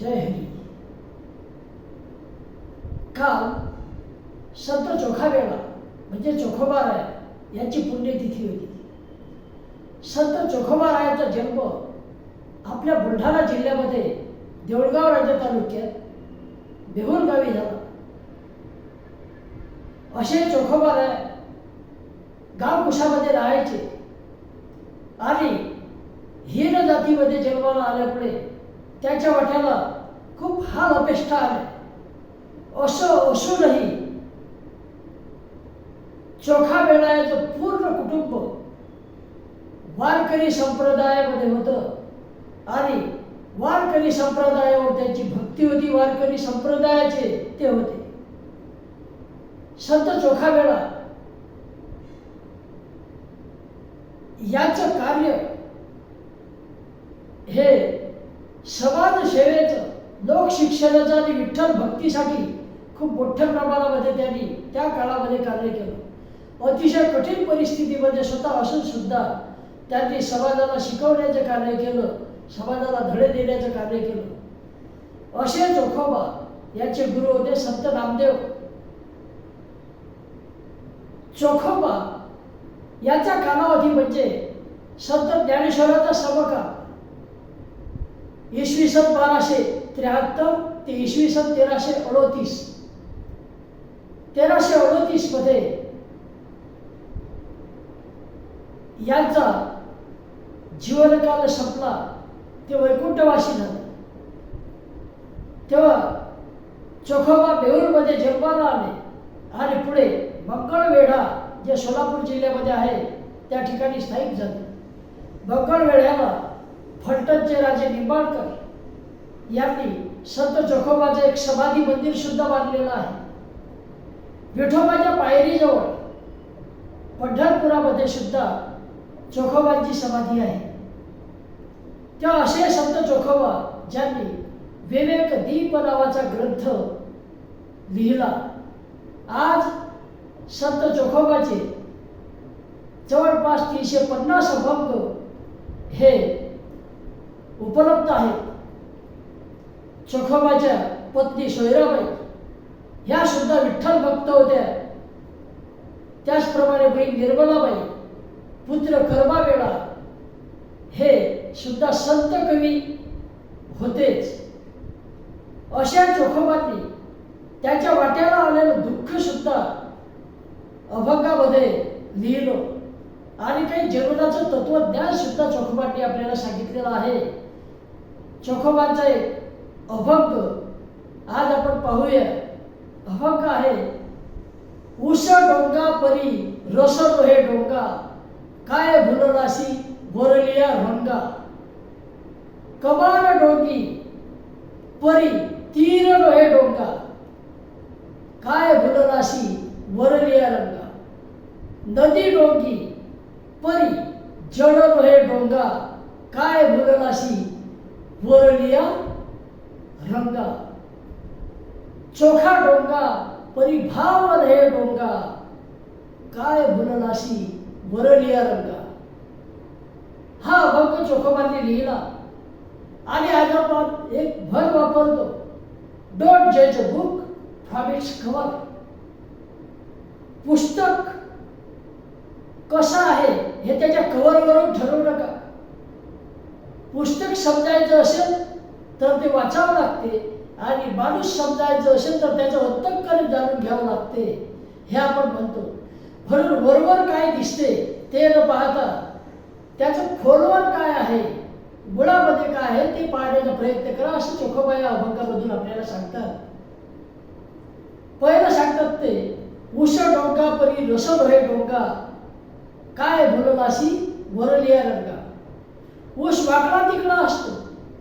जय हरी काल संत चोखावेळा म्हणजे चोखोबाराय यांची पुण्यतिथी होती. संत चोखोबारायाचा जन्म आपल्या बुलढाणा जिल्ह्यामध्ये देऊळगाव राज्य तालुक्यात बेहूर गावी झाला. असे चोखोबाराय गाव कुशामध्ये राहायचे आणि हीन जातीमध्ये जन्माला आल्यामुळे त्याच्या वाट्याला खूप हाल अपेष्टा आल्या असं असूनही चोखा वेळायचं पूर्ण कुटुंब वारकरी संप्रदायामध्ये होतं. आणि वारकरी संप्रदायावर त्यांची भक्ती होती. वारकरी संप्रदायाचे ते होते. संत चोखा वेळा याचं कार्य हे समाज सेवेचं लोकशिक्षणाचं आणि विठ्ठल भक्तीसाठी खूप मोठ्या प्रमाणामध्ये त्यांनी त्या काळामध्ये कार्य केलं. अतिशय कठीण परिस्थितीमध्ये स्वतः असून सुद्धा त्यांनी समाजाला शिकवण्याचं कार्य केलं समाजाला धडे देण्याचं कार्य केलं. असे जोखोबा याचे गुरु होते संत नामदेव. चोखोबा याचा कालावधी म्हणजे संत ज्ञानेश्वराचा समकाळ इसवी सन बाराशे त्र्याहत्तर ते इसवी सन तेराशे अडोतीस. तेराशे अडोतीसमध्ये यांचा जीवनकाल संपला. ते वैकुंठवासी झाले. तेव्हा चोखोबा बेऊरमध्ये जन्माला आले आणि पुढे मंगळवेढा जे सोलापूर जिल्ह्यामध्ये आहे त्या ठिकाणी स्थायिक झाले. मंगळवेढ्याला राजे निंबाळकर यांनी संत जोखोबाचं एक समाधी मंदिर सुद्धा बांधलेलं आहे. विठोबाच्या पायरीजवळ पंढरपुरामध्ये सुद्धा चोखोबांची समाधी आहे. त्या असे संत चोखोबा ज्यांनी विवेक दीप नावाचा ग्रंथ लिहिला. आज संत चोखोबाचे जवळपास तीनशे पन्नास अभंग हे उपलब्ध आहेत. चखोबाच्या पत्नी सोयराबाई ह्या सुद्धा विठ्ठल भक्त होत्या. त्याचप्रमाणे बहीण निर्मलाबाई पुत्र कर्मावेळा हे सुद्धा संत कवी होतेच. अशा चोखोबांनी त्याच्या वाट्याला आलेलं दुःख सुद्धा अभंगामध्ये लिहिलं. आणि काही जीवनाचं तत्वज्ञान सुद्धा चोखोबांनी आपल्याला सांगितलेलं आहे. चोखोबांचा एक अभंग आज आपण पाहूया. अभंग आहे उस डोंगा परी रस हे डोंगा काय भुलराशी बोरलिया रंगा. कमाल डोंगी परी तीर रोहे डोंगा काय भुलराशी वरलिया रंगा. नदी डोंगी परी जड हे डोंगा काय भुलराशी वरलिया रंगा चोखा डोंगा परिभाव हे डोंगा काय भुलनाशी वरलिया रंगा? हा अभंग चोखोबांनी लिहिला. आणि आज आपण एक भर वापरतो. डोंट जज a book from its cover पुस्तक कसं आहे हे त्याच्या कव्हरवरून ठरवू नका. पुस्तक समजायचं असेल तर ते वाचावं लागते. आणि माणूस समजायचं असेल तर त्याचं अंतकरण जाणून घ्यावं लागते. हे आपण म्हणतो. म्हणून बरोबर काय दिसते ते न पाहता त्याचं खोलवर काय आहे गुळामध्ये काय आहे ते पाहण्याचा प्रयत्न करा असं चोखोबा या अभंगामधून आपल्याला सांगतात. पहिलं सांगतात ते उष डोंका परी रस हे डोंका काय बोललाशी वरलिया रंगा. ऊस वाकडा तिकडा असतो.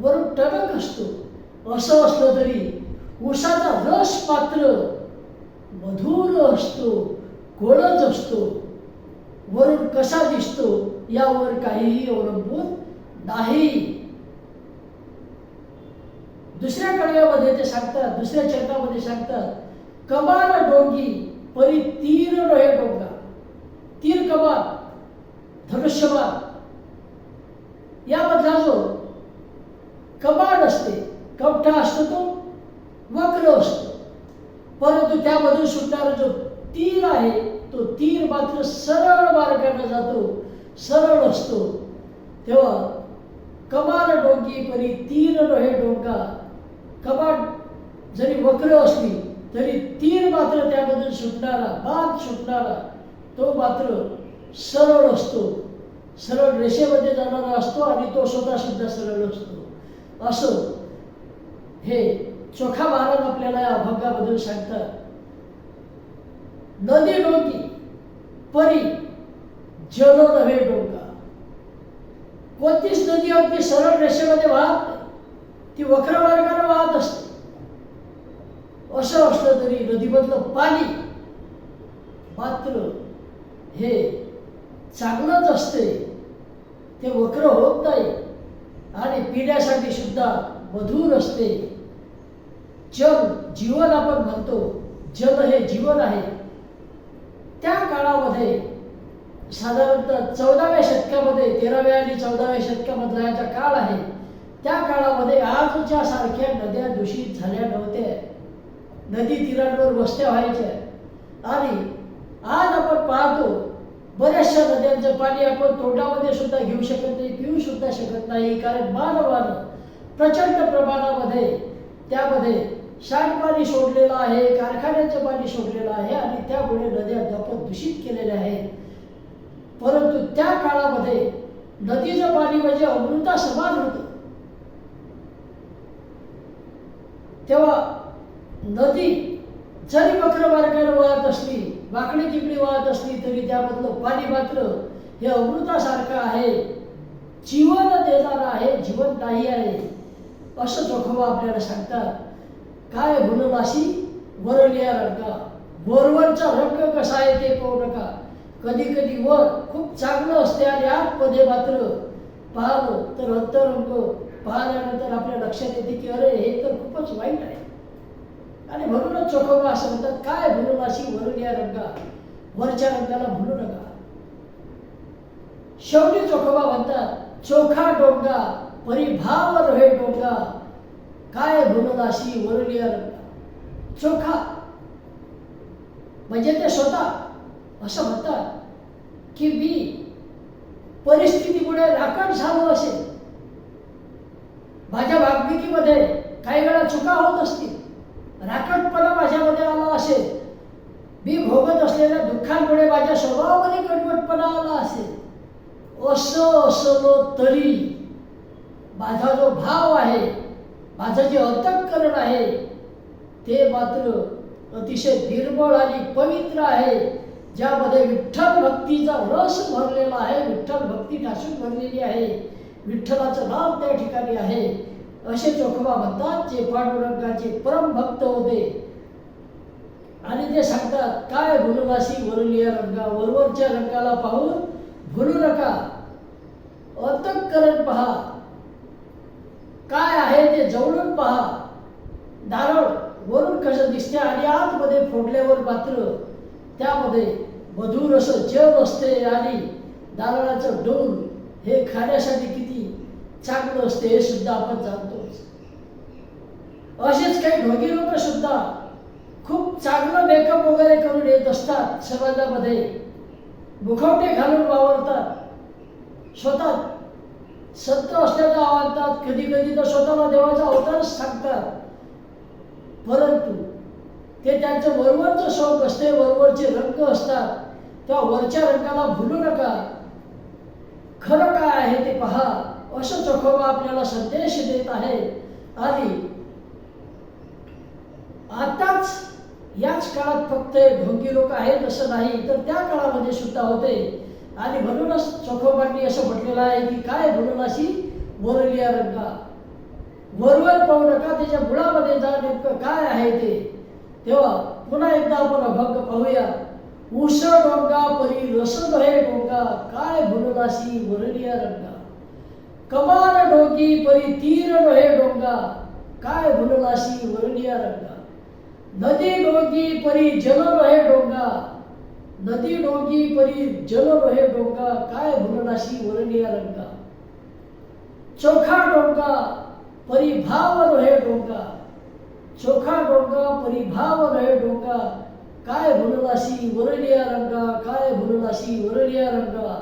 वरून टणक असतो. असं असलं तरी ऊसाचा रस पात्र मधुर असतो गोडच असतो. वरून कसा दिसतो यावर काहीही अवलंबून नाही. दुसऱ्या कडव्यामध्ये ते सांगतात दुसऱ्या चरणामध्ये सांगतात कमाल डोंगी परी तीर रोहे डोंगा. तीर कमाल धनुष्यबाण यामधला जो कपाड असते कवठा असतो तो वक्र असतो. परंतु त्यामधून सुटणारा जो तीर आहे तो तीर मात्र सरळ मार्गाने जातो सरळ असतो. तेव्हा कमान डोंगी परी तीर रोहे डोंगा. कमान जरी वक्र असली तरी तीर मात्र त्यामधून सुटणारा बाण सुटणारा तो मात्र सरळ असतो. सरळ रेषेमध्ये जाणारा असतो आणि तो स्वतः सुद्धा सरळ असतो. असं हे चोखा महाराज आपल्याला या अभंगाबद्दल सांगतात. नदी डोंगी परी जल नव्हे डोंगा. कोणतीच नदी अगदी सरळ रेषेमध्ये वाहत ती वक्र मार्गाने वाहत असते. असं असलं तरी नदीमधलं पाणी मात्र हे चांगलंच असते. ते वक्र होत नाही. आणि पिण्यासाठी सुद्धा मधुर असते. जल जीवन आपण म्हणतो. जल हे जीवन आहे. त्या काळामध्ये साधारणतः चौदाव्या शतकामध्ये तेराव्या आणि चौदाव्या शतकामधला याचा काळ आहे त्या काळामध्ये आजच्या सारख्या नद्या दूषित झाल्या नव्हत्या. नदी तीरांवर वस्त्या व्हायच्या. आणि आज आपण पाहतो बऱ्याचशा नद्यांचं पाणी आपण तोंडामध्ये सुद्धा घेऊ शकत नाही पिऊ सुद्धा शकत नाही. कारण मानवानं प्रचंड प्रमाणामध्ये त्यामध्ये सांडपाणी सोडलेलं आहे कारखान्याचं पाणी सोडलेलं आहे आणि त्यामुळे नद्या दपत दूषित केलेल्या आहेत. परंतु त्या काळामध्ये नदीचं पाणी म्हणजे अमृता समान होतं. तेव्हा नदी जरी वक्र मार्गाने वाहत असली वाकडी तिकडी वाहत असली तरी त्यामधलं पाणी मात्र हे अमृतासारखं आहे. जीवन देणारं आहे जीवन नाही आहे असं जोखोबा आपल्याला सांगतात. काय भुलनाशी वरलिया रंगा वरवरचा रंग कसा आहे ते पाहू नका. कधी कधी वर खूप चांगलं असते आणि आतमध्ये मात्र पाहावं तर अंतरंग पाहिल्यानंतर आपल्या लक्षात येते की अरे हे तर खूपच वाईट आहे. आणि म्हणूनच चोखोबा असं म्हणतात काय भुलून अशी वरून या रंगा वरच्या रंगाला भुलू नका. शेवटी चोखोबा म्हणतात चोखा डोंगा परिभाव रहे डोंगा काय भुलून अशी वरून या रंगा. चोखा म्हणजे ते स्वतः असं म्हणतात की मी परिस्थितीमुळे राखण झालो असेल. माझ्या वागणुकीमध्ये काही वेळा चुका होत असतील. राखटपणा माझ्यामध्ये आला असेल. मी भोगत असलेल्या दुःखांमुळे माझ्या स्वभावामध्ये कडवटपणा आला असेल. असं असलो तरी माझा जो भाव आहे माझं जे अंतःकरण आहे ते मात्र अतिशय निर्मळ आणि पवित्र आहे. ज्यामध्ये विठ्ठल भक्तीचा रस भरलेला आहे विठ्ठल भक्ती ठासून भरलेली आहे. विठ्ठलाचं नाव त्या ठिकाणी आहे. असे चोखोबा म्हणतात जे पांडुरंगाचे परमभक्त होते. आणि ते सांगतात काय भुलवासी वरुलिया रंगा वरवरच्या रंगाला पाहून भुलू नका. अंतःकरण पहा. काय आहे ते जवळून पहा. दारळ वरून कसं दिसते आणि आतमध्ये फोडल्यावर मात्र त्यामध्ये मधुर असं जल असते आणि दारळाचं डोल हे खाण्यासाठी किती चांगलं असते हे सुद्धा आपण जाणतोच. असेच काही ढोगी लोक सुद्धा खूप चांगलं मेकअप वगैरे करून येत असतात समाजामध्ये. मुखवटे घालून वावरतात. स्वतः संत असल्याचं आवडतात कधी कधी तर स्वतःला देवाचा अवतारच सांगतात. परंतु ते त्यांचं वरवरचं शौक असते वरवरचे रंग असतात. त्या वरच्या रंगाला भुलू नका. खरं काय आहे ते पहा. असं चोखोबा आपल्याला संदेश देत आहे आणि आताच याच काळात फक्त ढोंगी लोक आहेत असं नाही तर त्या काळामध्ये सुद्धा होते. आणि म्हणूनच चोखोबांनी असं म्हटलेलं आहे की काय म्हणून अशी वरलिया रंगा? वरवर पाहू नका त्याच्या मुळामध्ये जा नेमकं काय आहे ते. तेव्हा पुन्हा एकदा आपण अभंग पाहूया. उस डोंगा परी रस हे डोंगा काय भुलदासी वरलिया रंगा? कमाल डोंगी परी तीर नहे डोंगा काय भुलदासी वरलिया रंगा नदी डोंगी परी जल रहे डोंगा नदी डोंगी परी जल रहे डोंगा काय भुलनाशी वरलिया रंगा चोखा डोंगा परिभाव रहे डोंगा चोखा डोंगा परिभाव रहे डोंगा काय भुललाशी वरलिया रंगा काय भुललाशी वरलिया रंगा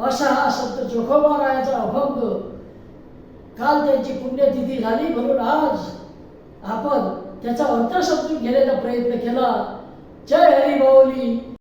असा हा संत जोखोबारायाचा अभंग. काल त्यांची पुण्यतिथी झाली म्हणून आज आपण त्याचा अर्थ समजून घेण्याचा प्रयत्न केला. जय हरी माऊली.